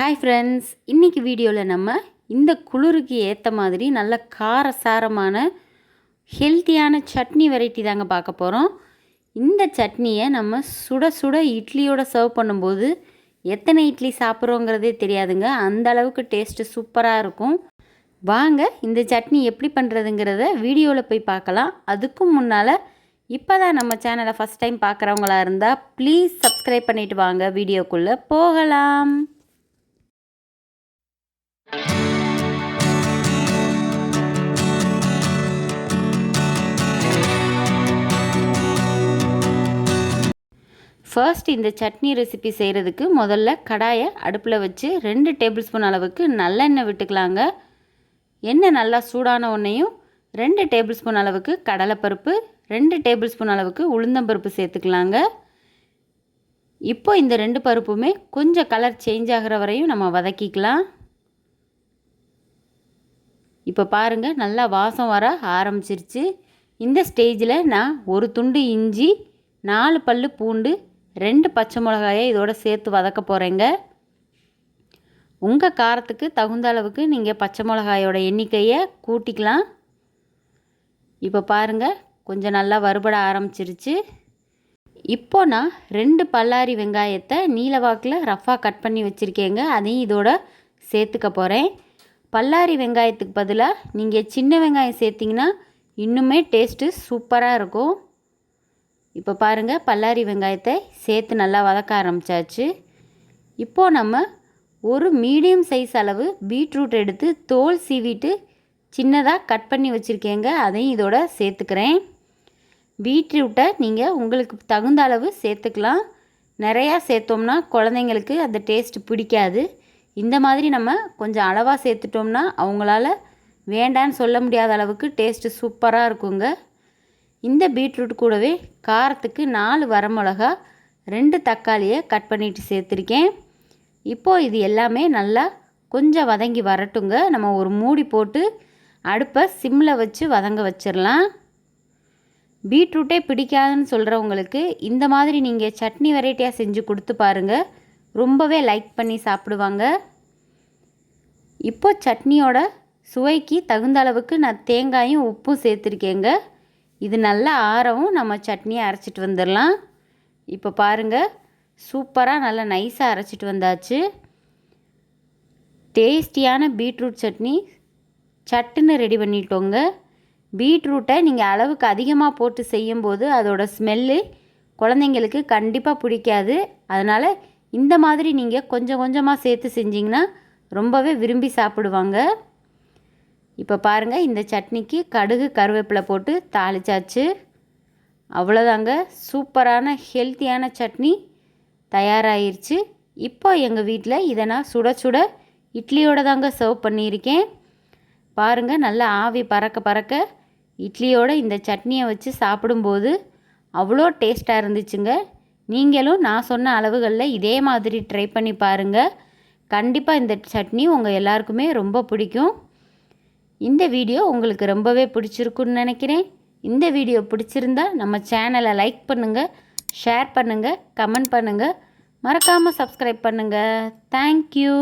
Hi friends இன்றைக்கி வீடியோவில் நம்ம இந்த குளிருக்கு ஏற்ற மாதிரி நல்ல காரசாரமான ஹெல்த்தியான சட்னி வெரைட்டி தாங்க பார்க்க போகிறோம் இந்த சட்னியை நம்ம சுட சுட இட்லியோட சர்வ் பண்ணும்போது எத்தனை இட்லி சாப்பிட்றோங்கிறதே தெரியாதுங்க. அந்த அளவுக்கு டேஸ்ட்டு சூப்பராக இருக்கும். வாங்க இந்த சட்னி எப்படி பண்ணுறதுங்கிறத வீடியோவில் போய் பார்க்கலாம். அதுக்கும் முன்னால் இப்போ தான் நம்ம சேனலை ஃபஸ்ட் டைம் பார்க்குறவங்களா இருந்தால் ப்ளீஸ் சப்ஸ்கிரைப் பண்ணிவிட்டு வாங்க. வீடியோக்குள்ளே போகலாம். ஃபர்ஸ்ட் இந்த சட்னி ரெசிபி செய்கிறதுக்கு முதல்ல கடாயை அடுப்பில் வச்சு ரெண்டு டேபிள் ஸ்பூன் அளவுக்கு நல்லெண்ணெய் விட்டுக்கலாங்க. எண்ணெய் நல்லா சூடான உடனேயும் ரெண்டு டேபிள் ஸ்பூன் அளவுக்கு கடலைப்பருப்பு ரெண்டு டேபிள் ஸ்பூன் அளவுக்கு உளுந்தம்பருப்பு சேர்த்துக்கலாங்க. இப்போ இந்த ரெண்டு பருப்புமே கொஞ்சம் கலர் சேஞ்ச் ஆகிற வரையும் நம்ம வதக்கிக்கலாம். இப்போ பாருங்கள் நல்லா வாசம் வர ஆரம்பிச்சிருச்சு. இந்த ஸ்டேஜில் நான் ஒரு துண்டு இஞ்சி நாலு பல் பூண்டு ரெண்டு பச்சை மிளகாயை இதோட சேர்த்து வதக்க போகிறேங்க உங்கள் காரத்துக்கு தகுந்த அளவுக்கு நீங்கள் பச்சை மிளகாயோட எண்ணிக்கையை கூட்டிக்கலாம். இப்போ பாருங்கள் கொஞ்சம் நல்லா வறுபட ஆரம்பிச்சிருச்சு. இப்போ நான் ரெண்டு பல்லாரி வெங்காயத்தை நீலவாக்கில் ரஃபாக கட் பண்ணி வச்சுருக்கேங்க. அதையும் இதோட சேர்த்துக்க போகிறேன் பல்லாரி வெங்காயத்துக்கு பதிலாக நீங்கள் சின்ன வெங்காயம் சேர்த்திங்கன்னா இன்னுமே டேஸ்ட்டு சூப்பராக இருக்கும். இப்போ பாருங்கள் பல்லாரி வெங்காயத்தை சேர்த்து நல்லா வதக்க ஆரம்பித்தாச்சு இப்போது நம்ம ஒரு மீடியம் சைஸ் அளவு பீட்ரூட் எடுத்து தோல் சீவிட்டு சின்னதாக கட் பண்ணி வச்சுருக்கேங்க அதையும் இதோட சேர்த்துக்கிறேன். பீட்ரூட்டை நீங்கள் உங்களுக்கு தகுந்த அளவு சேர்த்துக்கலாம். நிறையா சேர்த்தோம்னா குழந்தைங்களுக்கு அந்த டேஸ்ட் பிடிக்காது. இந்த மாதிரி நம்ம கொஞ்சம் அளவாக சேர்த்துட்டோம்னா அவங்களால வேண்டான்னு சொல்ல முடியாத அளவுக்கு டேஸ்ட்டு சூப்பராக இருக்குங்க. இந்த பீட்ரூட் கூடவே காரத்துக்கு நாலு வரமிளகா ரெண்டு தக்காளியை கட் பண்ணிட்டு சேர்த்துருக்கேன். இப்போது இது எல்லாமே நல்லா கொஞ்சம் வதங்கி வரட்டுங்க. நம்ம ஒரு மூடி போட்டு அடுப்பை சிம்மில் வச்சு வதங்க வச்சிடலாம் பீட்ரூட்டே பிடிக்காதுன்னு சொல்கிறவங்களுக்கு இந்த மாதிரி நீங்கள் சட்னி வெரைட்டியாக செஞ்சு கொடுத்து பாருங்கள் ரொம்பவே லைக் பண்ணி சாப்பிடுவாங்க. இப்போ சட்னியோட சுவைக்கு தகுந்த அளவுக்கு நான் தேங்காயும் உப்பும் சேர்த்துருக்கேங்க. இது நல்லா ஆறவும் நம்ம சட்னியை அரைச்சிட்டு வந்துடலாம். இப்போ பாருங்கள் சூப்பராக நல்லா நைஸாக அரைச்சிட்டு வந்தாச்சு. டேஸ்டியான பீட்ரூட் சட்னி சட்டுன்னு ரெடி பண்ணிட்டோங்க. பீட்ரூட்டை நீங்கள் அளவுக்கு அதிகமாக போட்டு செய்யும்போது அதோட ஸ்மெல்லு குழந்தைங்களுக்கு கண்டிப்பாக பிடிக்காது. அதனால் இந்த மாதிரி நீங்கள் கொஞ்சம் கொஞ்சமாக சேர்த்து செஞ்சிங்கன்னா ரொம்பவே விரும்பி சாப்பிடுவாங்க. இப்போ பாருங்கள் இந்த சட்னிக்கு கடுகு கருவேப்பிலை போட்டு தாளிச்சாச்சு. அவ்வளோதாங்க சூப்பரான ஹெல்த்தியான சட்னி தயாராகிருச்சு இப்போ எங்கள் வீட்டில் இதை நான் சுட சுட இட்லியோடு தாங்க சர்வ் பண்ணியிருக்கேன். பாருங்கள் நல்லா ஆவி பறக்க பறக்க இட்லியோட இந்த சட்னியை வச்சு சாப்பிடும்போது அவ்வளோ டேஸ்ட்டாக இருந்துச்சுங்க. நீங்களும் நான் சொன்ன அளவுகளில் இதே மாதிரி ட்ரை பண்ணி பாருங்கள் கண்டிப்பாக இந்த சட்னி உங்கள் எல்லாருக்குமே ரொம்ப பிடிக்கும். இந்த வீடியோ உங்களுக்கு ரொம்பவே பிடிச்சிருக்குன்னு நினைக்கிறேன். இந்த வீடியோ பிடிச்சிருந்தா நம்ம சேனலை லைக் பண்ணுங்கள் ஷேர் பண்ணுங்கள் கமெண்ட் பண்ணுங்கள் மறக்காமல் சப்ஸ்கிரைப் பண்ணுங்கள் தேங்க்யூ